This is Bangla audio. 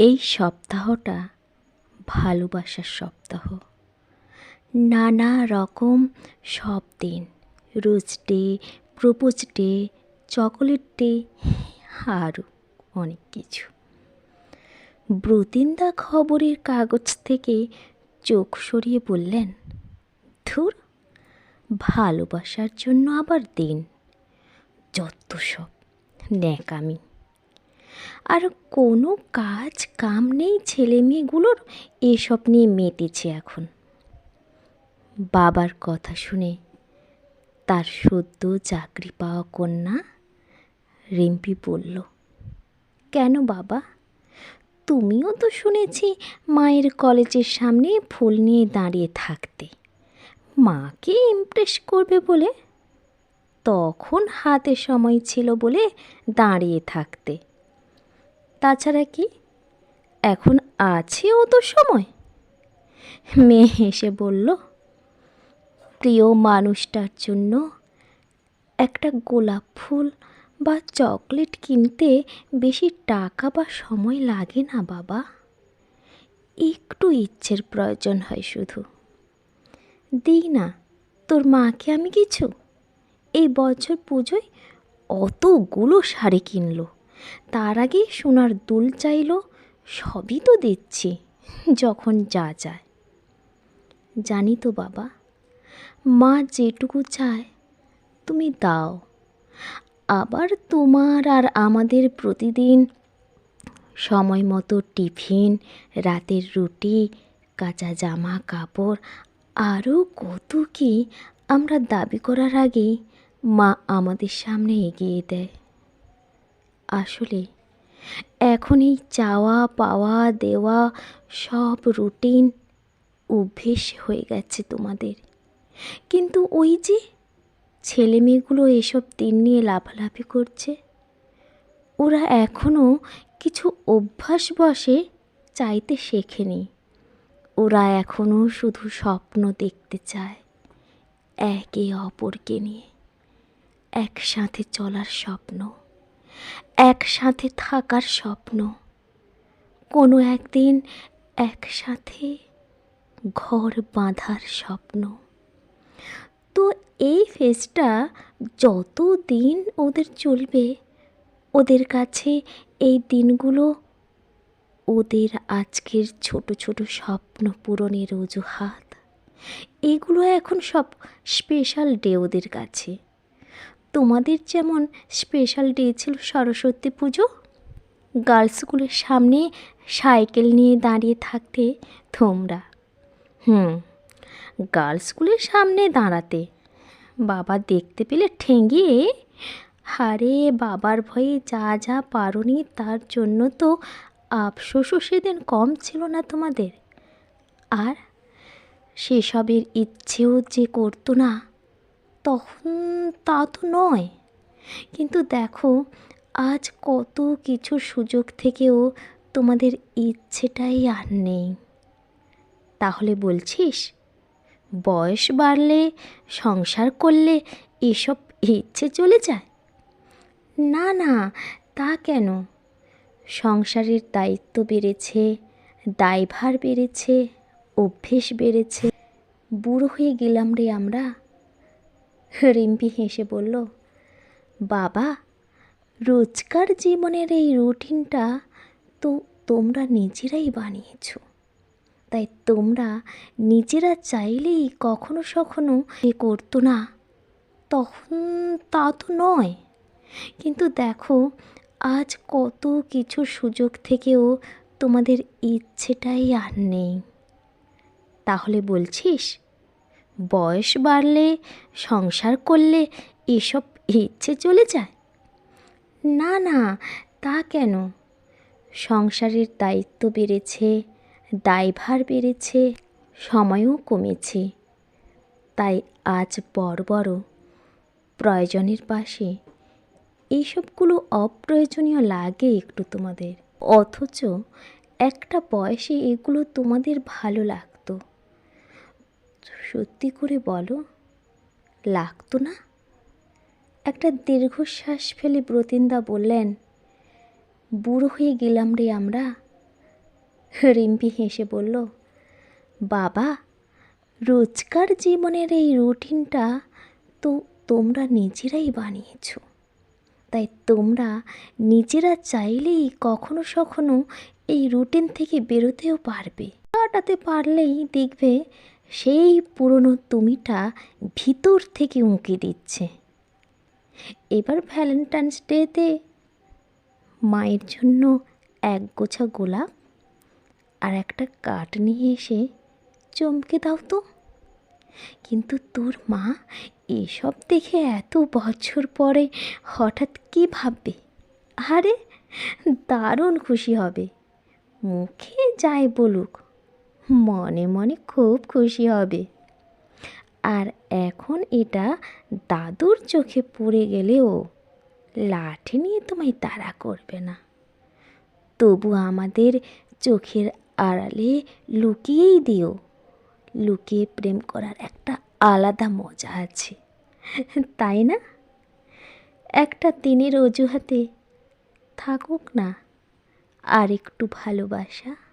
এই সপ্তাহটা ভালোবাসার সপ্তাহ। নানা রকম সব দিন rose day, propose day, chocolate day আরও অনেক কিছু। ব্রতিন্দা খবরের কাগজ থেকে চোখ সরিয়ে বললেন, ধুর, ভালোবাসার জন্য আবার দিন। যত সব ন্যাকামি। আর কোনো কাজ কাম নেই ছেলে মেয়েগুলোর, এসব নিয়ে মেতেছে এখন। বাবার কথা শুনে তার সদ্য চাকরি পাওয়া কন্যা রিম্পি বলল, কেন বাবা? তুমিও তো শুনেছি মায়ের কলেজের সামনে ফুল নিয়ে দাঁড়িয়ে থাকতে। মাকে ইমপ্রেস করবে বলে? তখন হাতে সময় ছিল বলে দাঁড়িয়ে থাকতে। তাছাড়া কি? এখন আছে ও তো সময়। মেয়ে হেসে বলল, প্রিয় মানুষটার জন্য একটা গোলাপ ফুল বা চকলেট কিনতে বেশি টাকা বা সময় লাগে না বাবা। একটু ইচ্ছের প্রয়োজন হয় শুধু। দিই না, তোর মাকে আমি কিছু। এই বছর পুজোয় অতগুলো শাড়ি কিনলো। তার আগে সোনার দুল চাইলো, সবই তো দিচ্ছি, যখন যা যায়। জানি তো বাবা, মা যেটুকু চায়, তুমি দাও। আবার তোমার আর আমাদের প্রতিদিন সময় মতো টিফিন, রাতের রুটি, কাঁচা জামা কাপড়, আরও কত কি আমরা দাবি করার আগেই মা আমাদের সামনে এগিয়ে দেয়। আসলে এখন এই চাওয়া, পাওয়া, দেওয়া সব রুটিন অভ্যেস হয়ে গেছে তোমাদের। কিন্তু ওই যে ছেলে মেয়েগুলো এসব দিন নিয়ে লাফালাফি করছে, ওরা এখনও কিছু অভ্যাস বসে চাইতে শেখেনি। ওরা এখনও শুধু স্বপ্ন দেখতে চায় একে অপরকে নিয়ে, একসাথে চলার স্বপ্ন। একসাথে থাকার স্বপ্ন। কোনো একদিন একসাথে ঘর বাঁধার স্বপ্ন। তো এই ফেসটা যত দিন ওদের চলবে, ওদের কাছে এই দিনগুলো ওদের আজকের ছোট ছোট স্বপ্ন পূরণের অজুহাত। এগুলো এখন সব স্পেশাল ডে ওদের কাছে। তোমাদের যেমন স্পেশাল ডে ছিল সরস্বতী পুজো গার্লস স্কুলের সামনে সাইকেল নিয়ে দাঁড়িয়ে থাকতে তোমরা। হুম গার্লস স্কুলের সামনে দাঁড়াতে। বাবা দেখতে পেলে ঠেঙ্গিয়ে হারে বাবার ভয়ে যা যা পারোনি তার জন্য তো আফসোসও সেদিন কম ছিল না তোমাদের। আর সেসবের ইচ্ছেও যে করতো না তখন তা তো নয়। কিন্তু দেখো, আজ কত কিছু সুযোগ থেকেও তোমাদের ইচ্ছেটাই আর নেই। তাহলে বলছিস, বয়স বাড়লে, সংসার করলে এসব ইচ্ছে চলে যায়? না না, তা কেন? সংসারের দায়িত্ব বেড়েছে, দায়ভার বেড়েছে, অভ্যেস বেড়েছে। বুড়ো হয়ে গেলাম রে আমরা। রিম্পি হেসে বলল, বাবা, রোজকার জীবনের এই রুটিনটা তো তোমরা নিজেরাই বানিয়েছ। তাই তোমরা নিজেরা চাইলেই কখনো সখনো এ করতো না। তখন তা তো নয়। কিন্তু দেখো, আজ কত কিছু সুযোগ থেকেও তোমাদের ইচ্ছেটাই আর নেই। তাহলে বলছিস বয়স বাড়লে, সংসার করলে এসব ইচ্ছে চলে যায়? না না, তা কেন? সংসারের দায়িত্ব বেড়েছে, দায়ভার বেড়েছে, সময়ও কমেছে। তাই আজ বড় বড়, প্রয়োজনের পাশে। এইসবগুলো অপ্রয়োজনীয় লাগে একটু তোমাদের। অথচ একটা বয়সে এগুলো তোমাদের ভালো লাগতো সত্যি করে বলো, লাগতো না? একটা দীর্ঘশ্বাস ফেলে ব্রতিন্দা বললেন, বুড়ো হয়ে গেলাম রে আমরা। রিম্পি হেসে বলল, বাবা, রোজকার জীবনের এই রুটিনটা তো তোমরা নিজেরাই বানিয়েছো। তাই তোমরা নিজেরা চাইলেই কখনো সখনো এই রুটিন থেকে বেরোতেও পারবে। কাটাতে পারলেই দেখবে সেই পুরনো তুমিটা ভিতর থেকে উঁকি দিচ্ছে। এবার ভ্যালেন্টাইন্স ডেতে মায়ের জন্য এক গোছা গোলাপ আর একটা কাঠ নিয়ে এসে চমকে দাও তো। কিন্তু তোর মা এসব দেখে এত বছর পরে হঠাৎ কী ভাববে? আরে, দারুণ খুশি হবে। মুখে যায় বলুক। মনে মনে খুব খুশি হবে। আর এখন এটা দাদুর চোখে পড়ে গেলেও লাঠি নিয়ে তোমায় তাড়া করবে না। তবু আমাদের চোখের আড়ালে লুকিয়েই দিও। লুকিয়ে প্রেম করার একটা আলাদা মজা আছে। তাই না? একটা দিনের অজুহাতে থাকুক না আর একটু ভালোবাসা।